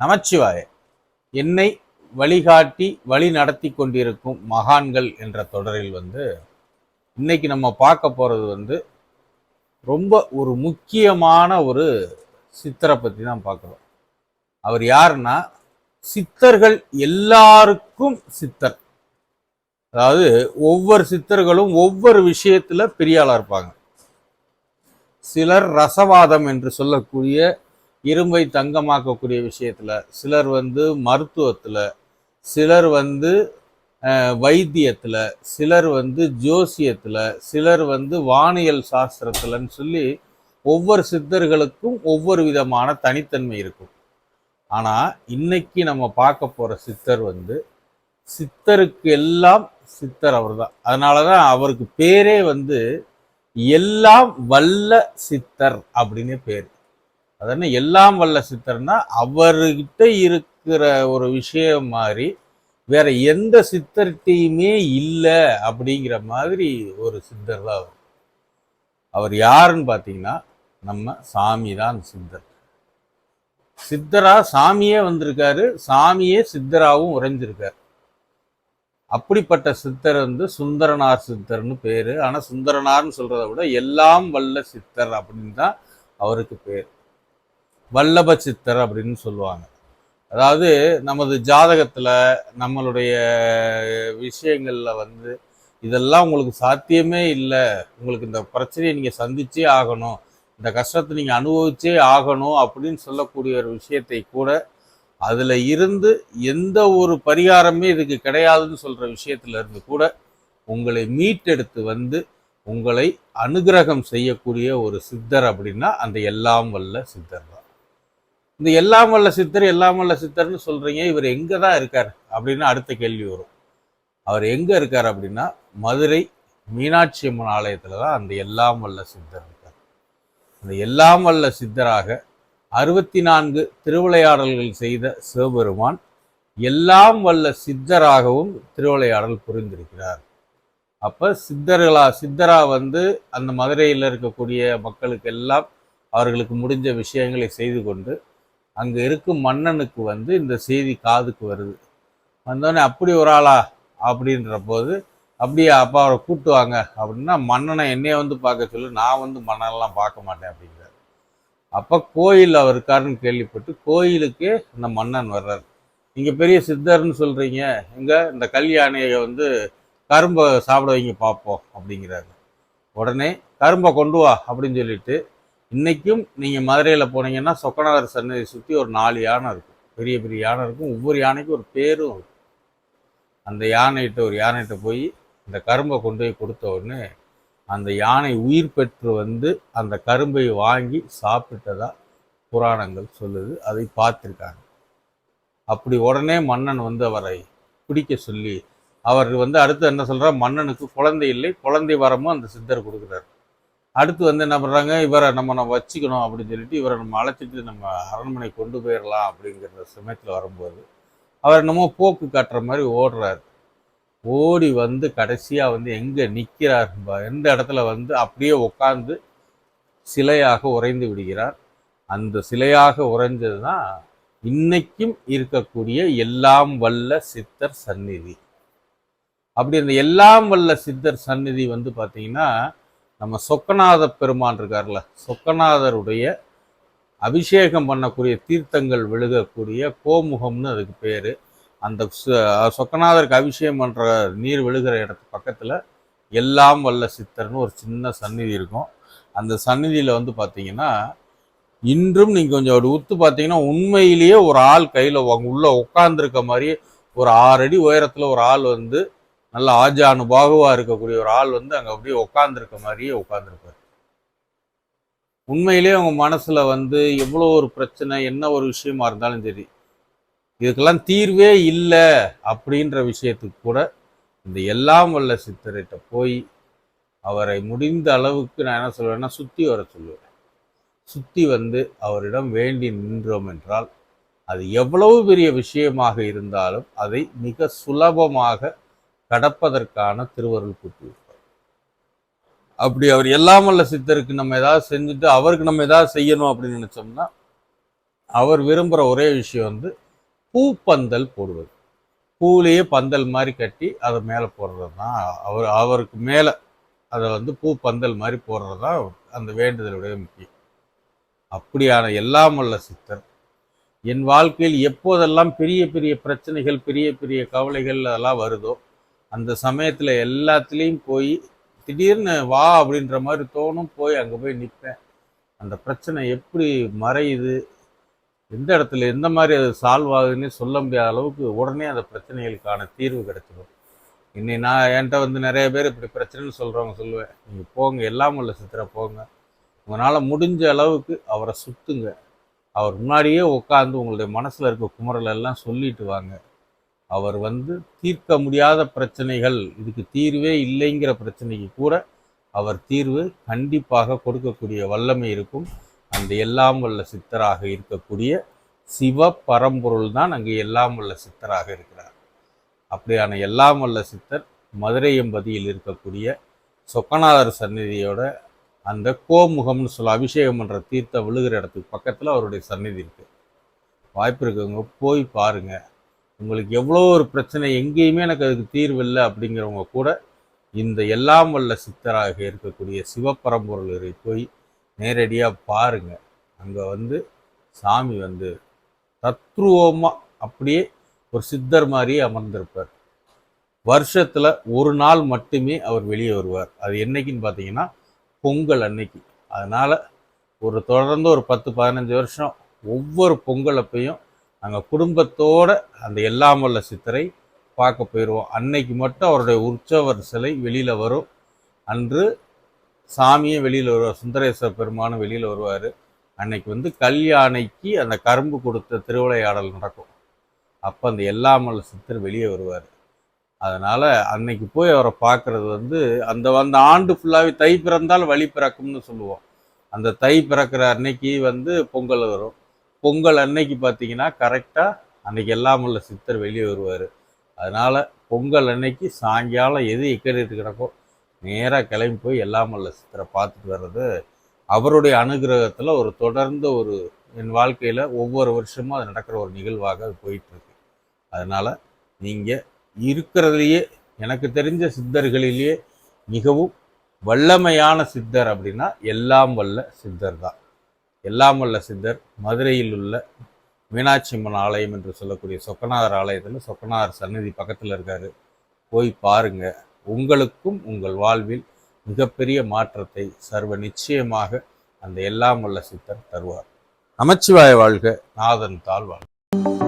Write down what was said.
நமச்சிவாய என்னை வழிகாட்டி வழி நடத்தி கொண்டிருக்கும் மகான்கள் என்ற தொடரில் வந்து இன்னைக்கு நம்ம பார்க்க போகிறது வந்து ரொம்ப ஒரு முக்கியமான ஒரு சித்தரை பற்றி தான் பார்க்குறோம் அவர் யாருன்னா சித்தர்கள் எல்லாருக்கும் சித்தர். அதாவது ஒவ்வொரு சித்தர்களும் ஒவ்வொரு விஷயத்தில் பெரியாளாக இருப்பாங்க. சிலர் ரசவாதம் என்று சொல்லக்கூடிய இரும்பை தங்கமாக்கக்கூடிய விஷயத்தில் சிலர் வந்து மருத்துவத்தில் சிலர் வந்து வைத்தியத்தில் சிலர் வந்து ஜோசியத்தில் சிலர் வந்து வானியல் சாஸ்திரத்தில்ன்னு சொல்லி ஒவ்வொரு சித்தர்களுக்கும் ஒவ்வொரு விதமான தனித்தன்மை இருக்கும். ஆனால் இன்னைக்கு நம்ம பார்க்க போகிற சித்தர் வந்து சித்தருக்கு எல்லாம் சித்தர் அவர்தான். அதனாலதான் அவருக்கு பேரே வந்து எல்லாம் வல்ல சித்தர் அப்படின்னு பேர். அதனால் எல்லாம் வல்ல சித்தர்னா அவர்கிட்ட இருக்கிற ஒரு விஷயம் மாதிரி வேற எந்த சித்தர்கிட்டையுமே இல்லை அப்படிங்கிற மாதிரி ஒரு சித்தர் தான் அவர். அவர் யாருன்னு பார்த்தீங்கன்னா நம்ம சாமி தான் சித்தர். சித்தரா சாமியே வந்திருக்காரு சாமியே சித்தராகவும் உறைஞ்சிருக்காரு. அப்படிப்பட்ட சித்தர் வந்து சுந்தரனார் சித்தர்னு பேர். ஆனால் சுந்தரனார்னு சொல்கிறத விட எல்லாம் வல்ல சித்தர் அப்படின்னு தான் அவருக்கு பேர். வல்லப சித்தர் அப்படின்னு சொல்லுவாங்க. அதாவது நமது ஜாதகத்தில் நம்மளுடைய விஷயங்களில் வந்து இதெல்லாம் உங்களுக்கு சாத்தியமே இல்லை. உங்களுக்கு இந்த பிரச்சனையை நீங்கள் சந்திச்சே ஆகணும். இந்த கஷ்டத்தை நீங்கள் அனுபவிச்சே ஆகணும் அப்படின்னு சொல்லக்கூடிய ஒரு விஷயத்தை கூட அதில் இருந்து எந்த ஒரு பரிகாரமே இதுக்கு கிடையாதுன்னு சொல்கிற விஷயத்துல இருந்து கூட உங்களை மீட்டெடுத்து வந்து உங்களை அனுகிரகம் செய்யக்கூடிய ஒரு சித்தர் அப்படின்னா அந்த எல்லாம் வல்ல சித்தர் தான். இந்த எல்லாம் வல்ல சித்தர் எல்லாம் வல்ல சித்தர்னு சொல்கிறீங்க இவர் எங்கே தான் இருக்கார் அப்படின்னு அடுத்த கேள்வி வரும். அவர் எங்கே இருக்கார் அப்படின்னா மதுரை மீனாட்சி அம்மன் ஆலயத்தில் தான் அந்த எல்லாம் வல்ல சித்தர் இருக்கார். அந்த எல்லாம் வல்ல சித்தராக அறுபத்தி நான்கு திருவிளையாடல்கள் செய்த சிவபெருமான் எல்லாம் வல்ல சித்தராகவும் திருவிளையாடல் புரிந்திருக்கிறார். அப்போ சித்தர்களா சித்தரா வந்து அந்த மதுரையில் இருக்கக்கூடிய மக்களுக்கு எல்லாம் அவர்களுக்கு முடிஞ்ச விஷயங்களை செய்து கொண்டு அங்கே இருக்கும் மன்னனுக்கு வந்து இந்த செய்தி காதுக்கு வருது. வந்தோடனே அப்படி ஒரு ஆளா அப்படின்ற போது அப்படியே அப்பா அவரை கூட்டுவாங்க அப்படின்னா மன்னனை என்னைய வந்து பார்க்க சொல்லு நான் வந்து மன்னனெல்லாம் பார்க்க மாட்டேன் அப்படிங்கிறார். அப்போ கோயில் அவர் இருக்காருன்னு கேள்விப்பட்டு கோயிலுக்கே இந்த மன்னன் வர்றார். நீங்கள் பெரிய சித்தர்னு சொல்கிறீங்க இங்கே இந்த கல்யாணியை வந்து கரும்பை சாப்பிட வைங்க பார்ப்போம் அப்படிங்கிறாரு. உடனே கரும்பை கொண்டு வா அப்படின்னு சொல்லிட்டு இன்றைக்கும் நீங்கள் மதுரையில் போனீங்கன்னா சொக்கநாதர் சன்னதி சுற்றி ஒரு நாலு யானை இருக்கும். பெரிய பெரிய யானை இருக்கும். ஒவ்வொரு யானைக்கும் ஒரு பேரும் இருக்கும். அந்த யானைகிட்ட ஒரு யானைகிட்ட போய் இந்த கரும்பை கொண்டு போய் கொடுத்த உடனே அந்த யானை உயிர் பெற்று வந்து அந்த கரும்பை வாங்கி சாப்பிட்டதா புராணங்கள் சொல்லுது. அதை பார்த்துருக்காங்க. அப்படி உடனே மன்னன் வந்து அவரை பிடிக்க சொல்லி அவர் வந்து அடுத்து என்ன சொல்கிறார் மன்னனுக்கு குழந்தை இல்லை. குழந்தை வரமும் அந்த சித்தர் கொடுக்குறாரு. அடுத்து வந்து என்ன பண்ணுறாங்க இவரை நம்ம நம்ம வச்சுக்கணும் அப்படின்னு சொல்லிட்டு இவரை நம்ம அழைச்சிட்டு நம்ம அரண்மனை கொண்டு போயிடலாம் அப்படிங்கிற சமயத்தில் வரும்போது அவர் என்னமோ போக்கு காட்டுற மாதிரி ஓடுறாரு. ஓடி வந்து கடைசியாக வந்து எங்கே நிற்கிறார் எந்த இடத்துல வந்து அப்படியே உட்காந்து சிலையாக உறைந்து விடுகிறார். அந்த சிலையாக உறைஞ்சது தான் இன்னைக்கும் இருக்கக்கூடிய எல்லாம் வல்ல சித்தர் சந்நிதி. அப்படி அந்த எல்லாம் வல்ல சித்தர் சந்நிதி வந்து பார்த்தீங்கன்னா நம்ம சொக்கநாத பெருமான் இருக்கார்ல சொக்கநாதருடைய அபிஷேகம் பண்ணக்கூடிய தீர்த்தங்கள் விழுகக்கூடிய கோமுகம்னு அதுக்கு பேர். அந்த சொக்கநாதருக்கு அபிஷேகம் பண்ணுற நீர் விழுகிற இடத்து பக்கத்தில் எல்லாம் வல்ல சித்தர்னு ஒரு சின்ன சந்நிதி இருக்கும். அந்த சந்நிதியில் வந்து பார்த்தீங்கன்னா இன்றும் நீங்கள் கொஞ்சம் அப்படி உத்து பார்த்தீங்கன்னா உண்மையிலேயே ஒரு ஆள் கையில் உள்ள உட்காந்துருக்க மாதிரி ஒரு ஆறு அடி உயரத்தில் ஒரு ஆள் வந்து நல்ல ஆஜானு அனுபாகவாக இருக்கக்கூடிய ஒரு ஆள் வந்து அங்கே அப்படியே உட்காந்துருக்க மாதிரியே உட்காந்துருப்பார் உண்மையிலேயே அவங்க மனசில் வந்து எவ்வளோ ஒரு பிரச்சனை என்ன ஒரு விஷயமா இருந்தாலும் சரி இதுக்கெல்லாம் தீர்வே இல்லை அப்படின்ற விஷயத்துக்கு கூட இந்த எல்லாம் வல்ல சித்தர்கிட்ட போய் அவரை முடிந்த அளவுக்கு நான் என்ன சொல்லுவேன்னா சுற்றி வர சொல்லுவேன். சுத்தி வந்து அவரிடம் வேண்டி நின்றோம் என்றால் அது எவ்வளவு பெரிய விஷயமாக இருந்தாலும் அதை மிக சுலபமாக கடப்பதற்கான திருவருள் கூட்டி அப்படி அவர் எல்லாம் வல்ல சித்தருக்கு நம்ம ஏதாவது செஞ்சுட்டு அவருக்கு நம்ம ஏதாவது செய்யணும் அப்படின்னு நினைச்சோம்னா அவர் விரும்புகிற ஒரே விஷயம் வந்து பூப்பந்தல் போடுவது. பூலேயே பந்தல் மாதிரி கட்டி அதை மேலே போடுறது தான் அவர் அவருக்கு மேலே அதை வந்து பூ பந்தல் மாதிரி போடுறது தான் அந்த வேண்டுதலுடைய முக்கியம். அப்படியான எல்லாம் வல்ல சித்தர் என் வாழ்க்கையில் எப்போதெல்லாம் பெரிய பெரிய பிரச்சனைகள் பெரிய பெரிய கவலைகள் அதெல்லாம் வருதோ அந்த சமயத்தில் எல்லாத்துலேயும் போய் திடீர்னு வா அப்படின்ற மாதிரி தோணும் போய் அங்கே போய் நிற்பேன் அந்த பிரச்சனை எப்படி மறையுது? எந்த இடத்துல எந்த மாதிரி அது சால்வ் ஆகுதுன்னு சொல்ல முடியாத அளவுக்கு உடனே அந்த பிரச்சனைகளுக்கான தீர்வு கிடைச்சிடும் இன்னை நான் என்கிட்ட வந்து நிறைய பேர் இப்படி பிரச்சனைன்னு சொல்கிறவங்க சொல்லுவேன் நீங்கள் போங்க எல்லாம் உள்ள சித்திரை போங்க. உங்களால் முடிஞ்ச அளவுக்கு அவரை சுற்றுங்க அவர் முன்னாடியே உட்காந்து உங்களுடைய மனசில் இருக்க குமரல் எல்லாம் சொல்லிட்டு வாங்க. அவர் வந்து தீர்க்க முடியாத பிரச்சனைகள் இதுக்கு தீர்வே இல்லைங்கிற பிரச்சனைக்கு கூட அவர் தீர்வு கண்டிப்பாக கொடுக்கக்கூடிய வல்லமை இருக்கும். அந்த எல்லாம் வல்ல சித்தராக இருக்கக்கூடிய சிவ பரம்பொருள் தான் அங்கே எல்லாம் வல்ல சித்தராக இருக்கிறார். அப்படியான எல்லாம் வல்ல சித்தர் மதுரை எம்பதியில் இருக்கக்கூடிய சொக்கநாதர் சந்நிதியோட அந்த கோமுகம்னு சொல்ல அபிஷேகம் பண்ணுற தீர்த்த விழுகிற இடத்துக்கு பக்கத்தில் அவருடைய சந்நிதி இருக்குது வாய்ப்பு இருக்கவங்க போய் பாருங்கள் உங்களுக்கு எவ்வளோ ஒரு பிரச்சனை எங்கேயுமே எனக்கு அதுக்கு தீர்வு இல்லை அப்படிங்கிறவங்க கூட இந்த எல்லாம் வல்ல சித்தராக இருக்கக்கூடிய சிவப்பரம்பொருளரை போய் நேரடியாக பாருங்கள் அங்கே வந்து சாமி வந்து தத்ருவமாக அப்படியே ஒரு சித்தர் மாதிரியே அமர்ந்திருப்பார். வருஷத்தில் ஒரு நாள் மட்டுமே அவர் வெளியே வருவார். அது என்னைக்குன்னு பார்த்தீங்கன்னா பொங்கல் அன்னைக்கு. அதனால் ஒரு தொடர்ந்து ஒரு பத்து பதினஞ்சு வருஷம் ஒவ்வொரு பொங்கல் அப்பையும் நாங்கள் குடும்பத்தோடு அந்த எல்லாம் வல்ல சித்தரை பார்க்க போயிடுவோம் அன்னைக்கு மட்டும் அவருடைய உற்சவர் சிலை வெளியில் வரும். அன்று சாமியும் வெளியில் வருவார் சுந்தரேஸ்வர பெருமானும் வெளியில் வருவார். அன்னைக்கு வந்து கல்யாணைக்கு அந்த கரும்பு கொடுத்த திருவிளையாடல் நடக்கும். அப்போ அந்த எல்லாமல்ல சித்தர் வெளியே வருவார். அதனால் அன்னைக்கு போய் அவரை பார்க்குறது வந்து அந்த அந்த ஆண்டு ஃபுல்லாகவே தை பிறந்தால் வழி பிறக்கும்னு சொல்லுவோம். அந்த தை பிறக்கிற அன்னைக்கு வந்து பொங்கல் வரும். பொங்கல் அன்னைக்கு பார்த்தீங்கன்னா கரெக்டாக அன்னைக்கு எல்லாம் உள்ள சித்தர் வெளியே வருவார். அதனால் பொங்கல் அன்னைக்கு சாயங்காலம் எது இக்கடிட்டு கிடக்கோ நேராக கிளம்பி போய் எல்லாம் உள்ள சித்தரை பார்த்துட்டு வர்றது அவருடைய அனுகிரகத்தில் ஒரு தொடர்ந்த ஒரு என் வாழ்க்கையில் ஒவ்வொரு வருஷமும் அது நடக்கிற ஒரு நிகழ்வாக அது போயிட்டுருக்கு. அதனால் நீங்கள் இருக்கிறதுலையே எனக்கு தெரிஞ்ச சித்தர்களிலேயே மிகவும் வல்லமையான சித்தர் அப்படின்னா எல்லாம் வல்ல சித்தர் தான். எல்லாம் வல்ல சித்தர் மதுரையில் உள்ள மீனாட்சி அம்மன் ஆலயம் என்று சொல்லக்கூடிய சொக்கநாதர் ஆலயத்தில் சொக்கநாதர் சன்னதி பக்கத்தில் இருக்காரு. போய் பாருங்க. உங்களுக்கும் உங்கள் வாழ்வில் மிகப்பெரிய மாற்றத்தை சர்வ நிச்சயமாக அந்த எல்லாம் வல்ல சித்தர் தருவார். நமச்சிவாய வாழ்க நாதன் தாழ் வாழ்க